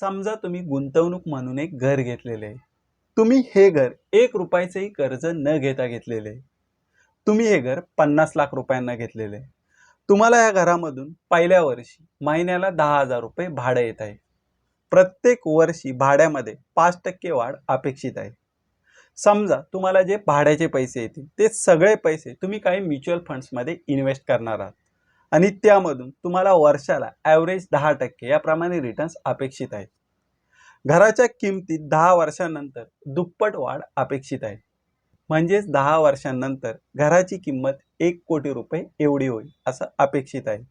समजा तुम्ही गुंतवणूक म्हणून एक घर घेतलेले आहे. तुम्ही हे घर एक रुपयाचंही कर्ज न घेता घेतलेले आहे. तुम्ही हे घर पन्नास लाख रुपयांना घेतलेले आहे. तुम्हाला या घरामधून पहिल्या वर्षी महिन्याला दहा हजार रुपये भाडं येत आहे. प्रत्येक वर्षी भाड्यामध्ये पाच टक्के वाढ अपेक्षित आहे. समजा तुम्हाला जे भाड्याचे पैसे येतील ते सगळे पैसे तुम्ही काही म्युच्युअल फंड्समध्ये इन्व्हेस्ट करणार आहात. आणि त्यामधून तुम्हाला वर्षाला ॲव्हरेज दहा टक्के याप्रमाणे रिटर्न्स अपेक्षित आहेत. घराच्या किमतीत दहा वर्षांनंतर दुप्पट वाढ अपेक्षित आहे. म्हणजेच दहा वर्षांनंतर घराची किंमत एक कोटी रुपये एवढी होईल असं अपेक्षित आहे.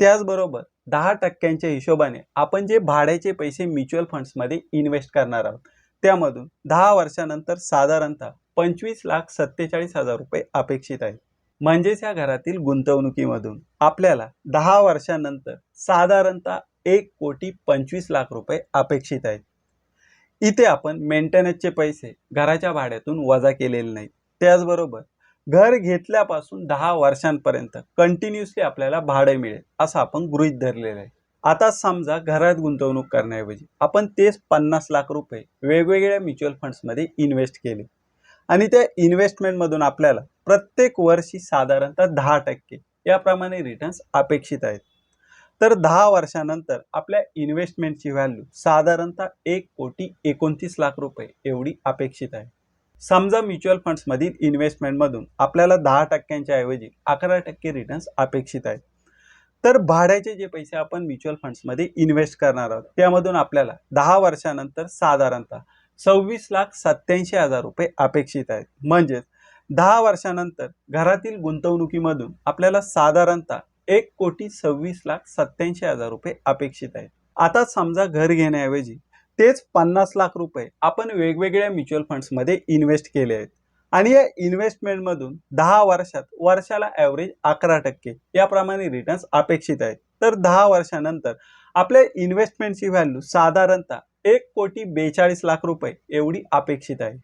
त्याचबरोबर दहा टक्क्यांच्या हिशोबाने आपण जे भाड्याचे पैसे म्युच्युअल फंड्समध्ये इन्व्हेस्ट करणार आहोत त्यामधून दहा वर्षानंतर साधारणतः पंचवीस लाख सत्तेचाळीस हजार रुपये अपेक्षित आहेत. म्हणजेच या घरातील गुंतवणुकीमधून आपल्याला दहा वर्षानंतर साधारणतः एक कोटी पंचवीस लाख रुपये अपेक्षित आहेत. इथे आपण मेंटेनन्सचे पैसे घराच्या भाड्यातून वजा केलेले नाहीत. त्याचबरोबर घर घेतल्यापासून दहा वर्षांपर्यंत कंटिन्युअसली आपल्याला भाडे मिळेल असं आपण गृहीत धरलेलं आहे. आता समजा घरात गुंतवणूक करण्याऐवजी आपण तेच पन्नास लाख रुपये वेगवेगळ्या म्युच्युअल फंड्समध्ये इन्व्हेस्ट केले. आणि त्या इन्व्हेस्टमेंटमधून आपल्याला प्रत्येक वर्षी साधारणतः दहा टक्के याप्रमाणे रिटर्न्स अपेक्षित आहेत. तर दहा वर्षानंतर आपल्या इन्व्हेस्टमेंटची व्हॅल्यू साधारणतः एक कोटी एकोणतीस लाख रुपये एवढी अपेक्षित आहे. समजा म्युच्युअल फंड्समधील इन्व्हेस्टमेंटमधून आपल्याला दहा टक्क्यांच्या ऐवजी अकरा टक्के रिटर्न्स अपेक्षित आहेत. तर भाड्याचे जे पैसे आपण म्युच्युअल फंड्समध्ये इन्व्हेस्ट करणार आहोत त्यामधून आपल्याला दहा वर्षानंतर साधारणतः सव्वीस लाख सत्याऐंशी हजार रुपये अपेक्षित आहेत. म्हणजेच दहा वर्षानंतर घरातील गुंतवणुकीमधून आपल्याला साधारणतः एक कोटी सव्वीस लाख सत्याऐंशी हजार रुपये अपेक्षित आहेत. आता समजा घर घेण्याऐवजी तेच पन्नास लाख रुपये आपण वेगवेगळ्या म्युच्युअल फंड्समध्ये इन्व्हेस्ट केले आहेत. आणि या इन्व्हेस्टमेंटमधून दहा वर्षात वर्षाला ॲव्हरेज अकरा टक्के याप्रमाणे रिटर्न्स अपेक्षित आहेत. तर दहा वर्षानंतर आपल्या इन्व्हेस्टमेंटची व्हॅल्यू साधारणतः एक कोटी बेचाळीस लाख रुपये एवढी अपेक्षित आहे.